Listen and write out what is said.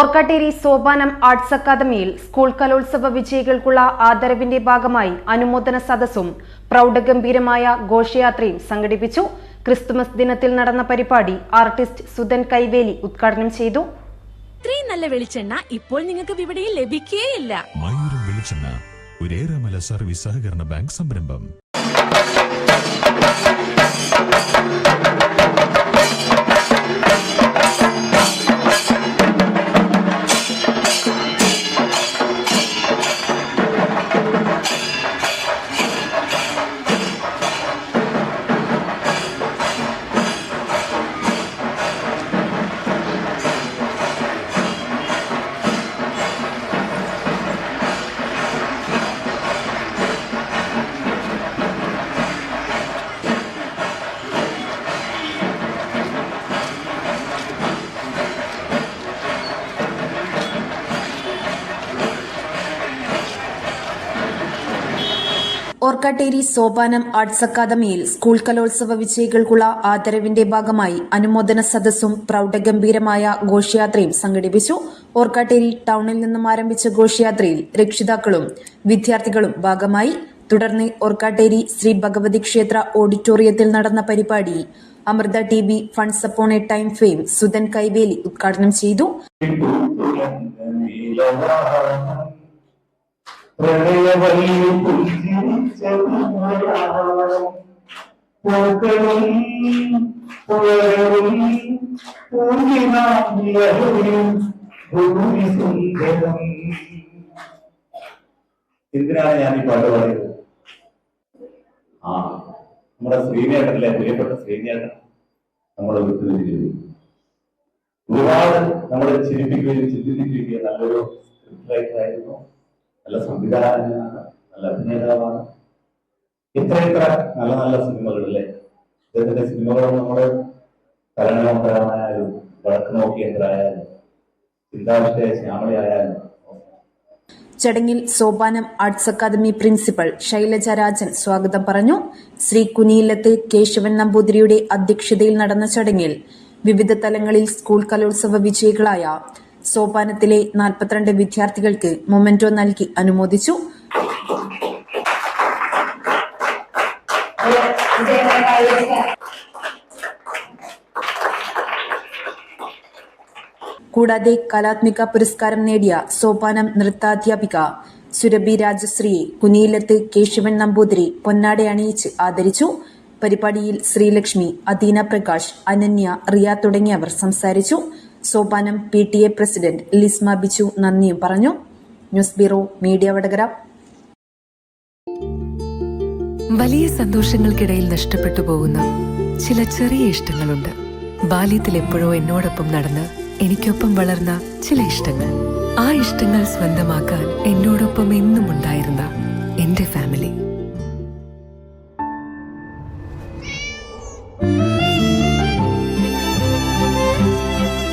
Orkkatteri Sopanam arts അക്കാദമിയിൽ school കലോത്സവ വിജയികൾക്കുള്ള ആദരവിന്റെ ഭാഗമായി അനുമോദന സദസ്സും പ്രൗഢഗംഭീരമായ ഘോഷയാത്രയും സംഘടിപ്പിച്ചു. ക്രിസ്തുമസ് ദിനത്തിൽ നടന്ന പരിപാടി ആർട്ടിസ്റ്റ് സുധൻ കൈവേലി ഉദ്ഘാടനം ചെയ്തു. ഇത്രയും നല്ല വെളിച്ചെണ്ണ ഇപ്പോൾ നിങ്ങൾക്ക് വിപണിയിൽ ലഭിക്കുകയില്ല മയൂരം വെളിച്ചെണ്ണ ഒരേറെമല സർവീസ് സഹകരണ ബാങ്ക് സംരംഭം. ഓർക്കാട്ടേരി സോപാനം ആർട്സ് അക്കാദമിയിൽ സ്കൂൾ കലോത്സവ വിജയികൾക്കുള്ള ആദരവിന്റെ ഭാഗമായി അനുമോദന സദസ്സും പ്രൗഢഗംഭീരമായ ഘോഷയാത്രയും സംഘടിപ്പിച്ചു. ഓർക്കാട്ടേരി ടൗണിൽ നിന്നും ആരംഭിച്ച ഘോഷയാത്രയിൽ രക്ഷിതാക്കളും വിദ്യാർത്ഥികളും ഭാഗമായി. തുടർന്ന് ഓർക്കാട്ടേരി ശ്രീ ഭഗവതി ക്ഷേത്ര ഓഡിറ്റോറിയത്തിൽ നടന്ന പരിപാടി Amrita T V funds upon a time fame Sudhan Kaiveli ഉദ്ഘാടനം ചെയ്തു. എന്തിനാണ് ഞാൻ ഈ പാട്ട് പറയുന്നത് ആ നമ്മുടെ ശ്രീനേട്ടനിലെ പ്രിയപ്പെട്ട ശ്രീനേട്ടൻ നമ്മളെ വിട്ടുപിരിഞ്ഞു ഒരുപാട് നമ്മളെ ചിരിപ്പിക്കുകയും ചിന്തിപ്പിക്കുകയും നല്ലൊരു സ്ക്രിപ്റ്റ് റൈറ്റർ ആയിരുന്നു. നല്ല സംവിധായകനാണ് നല്ല അഭിനേതാവാണ്. ഇത്ര ഇത്ര നല്ല നല്ല സിനിമകളിലെ ഇദ്ദേഹത്തിന്റെ സിനിമകളും നമ്മുടെ കലനോത്തരമായാലും വടക്ക് നോക്കിയന്ത്രായാലും ചിന്താവിഷ്ടയ ശ്യാമളയായാലും. ചടങ്ങിൽ Sopanam arts academy principal Shailaja Rajan സ്വാഗതം പറഞ്ഞു. ശ്രീ കുനിയിലത്ത് കേശവൻ നമ്പൂതിരിയുടെ അധ്യക്ഷതയിൽ നടന്ന ചടങ്ങിൽ വിവിധ തലങ്ങളിൽ സ്കൂൾ കലോത്സവ വിജയികളായ സോപാനത്തിലെ നാൽപ്പത്തിരണ്ട് വിദ്യാർത്ഥികൾക്ക് മൊമെന്റോ നൽകി അനുമോദിച്ചു. കൂടാതെ കലാത്മിക പുരസ്കാരം നേടിയ സോപാനം നൃത്താധ്യാപിക സുരഭി രാജശ്രീയെ കുനിയിലത്ത് കേശവൻ നമ്പൂതിരി പൊന്നാടെ അണിയിച്ച് ആദരിച്ചു. പരിപാടിയിൽ ശ്രീലക്ഷ്മി അദീന പ്രകാശ് അനന്യ റിയ തുടങ്ങിയവർ സംസാരിച്ചു. Sopanam P T A president Lisma Bichu നന്ദിയും പറഞ്ഞു. News bureau media Vadakara. വലിയ സന്തോഷങ്ങൾക്കിടയിൽ നഷ്ടപ്പെട്ടു പോകുന്ന ചില ചെറിയ ഇഷ്ടങ്ങളുണ്ട്. ബാല്യത്തിൽ എപ്പോഴോ എന്നോടൊപ്പം നടന്ന് എനിക്കൊപ്പം വളർന്ന ചില ഇഷ്ടങ്ങൾ. ആ ഇഷ്ടങ്ങൾ സ്വന്തമാക്കാൻ എന്നോടൊപ്പം എന്നും ഉണ്ടായിരുന്ന എന്റെ ഫാമിലി.